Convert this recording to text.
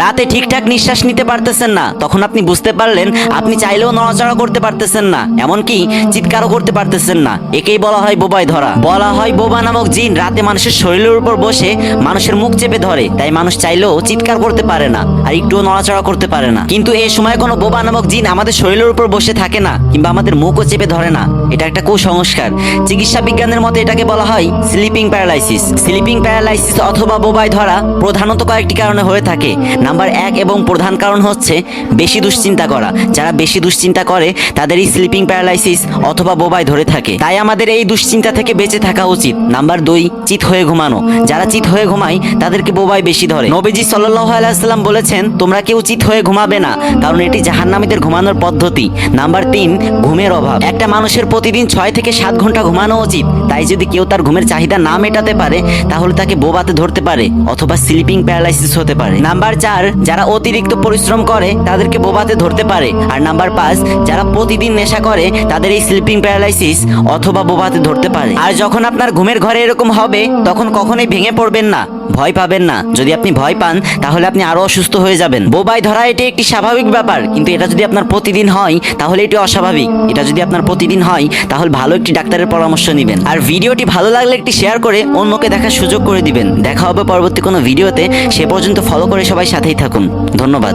রাতে ঠিকঠাক নিঃশ্বাস নিতে পারতেছেন না। তখন আপনি বুঝতে পারলেন, আপনি চাইলেও নড়াচড়া করতে পারতেছেন না। এমনকি চিৎকারও করতে পারতেছেন না। একেই বলা হয় বোবায় ধরা। বলা হয় বোবা নামক জিন রাতে মানুষের শরীরের উপর বসে মানুষের মুখ চেপে ধরে। তাই মানুষ চাইলেও চিৎকার করতে পারে না আর একটুও নড়াচড়া করতে পারে না। কিন্তু এই সময় কোনো বোবা নামক জিন আমাদের শরীরের উপর বসে থাকে না কিংবা আমাদের মুখও চেপে ধরে না। এটা একটা কুসংস্কার। চিকিৎসা বিজ্ঞানের মতে এটাকে বলা হয় স্লিপিং প্যারালাইসিস। স্লিপিং প্যারালাইসিস অথবা বোবায় ধরা প্রধানত কয়েকটি কারণে হয়ে থাকে। নাম্বার এক এবং প্রধান কারণ হচ্ছে বেশি দুশ্চিন্তা করা। যারা বেশি দুশ্চিন্তা করে, তাদের এই স্লিপিং প্যারালাইসিস অথবা বোবায় ধরে থাকে। তাই আমাদের এই দুশ্চিন্তা থেকে বেঁচে থাকা উচিত। নাম্বার দুই, চিত হয়ে ঘুমানো। যারা চিত হয়ে ঘুমায়, তাদেরকে বোবায় বেশি ধরে। নবীজি সাল্লাহ আলাইসাল্লাম বলেছেন, তোমরা কেউ চিত হয়ে ঘুমাবে না, কারণ এটি জাহান্নামীদের ঘুমানোর পদ্ধতি। নাম্বার তিন, ঘুমের অভাব। একটা মানুষের প্রতিদিন ছয় থেকে সাত ঘণ্টা ঘুমানো উচিত। তাই যদি কেউ তার ঘুমের চাহিদা না মেটাতে পারে, তাহলে তাকে বোবাতে ধরতে পারে, অথবা স্লিপিং প্যারালাইসিস হতে পারে। নাম্বার চার যারা অতিরিক্ত পরিশ্রম করে, তাদেরকে বোবাতে ধরতে পারে। আর নাম্বার পাঁচ, যারা প্রতিদিন নেশা করে, তাদের এই স্লিপিং প্যারালাইসিস অথবা বোবাতে ধরতে পারে। আর যখন আপনার ঘুমের ঘরে এরকম হবে, তখন কখনোই ভেঙে পড়বেন না। ভয় পাবেন না। যদি আপনি ভয় পান, তাহলে আপনি আরও অসুস্থ হয়ে যাবেন। বোবাই ধরা এটি একটি স্বাভাবিক ব্যাপার, কিন্তু এটা যদি আপনার প্রতিদিন হয়, তাহলে এটি অস্বাভাবিক। এটা যদি আপনার প্রতিদিন হয়, তাহলে ভালো একটি ডাক্তারের পরামর্শ নেবেন। আর ভিডিওটি ভালো লাগলে একটি শেয়ার করে অন্যকে দেখার সুযোগ করে দিবেন। দেখা হবে পরবর্তী কোনো ভিডিওতে। সে পর্যন্ত ফলো করে সবাই সাথেই থাকুন। ধন্যবাদ।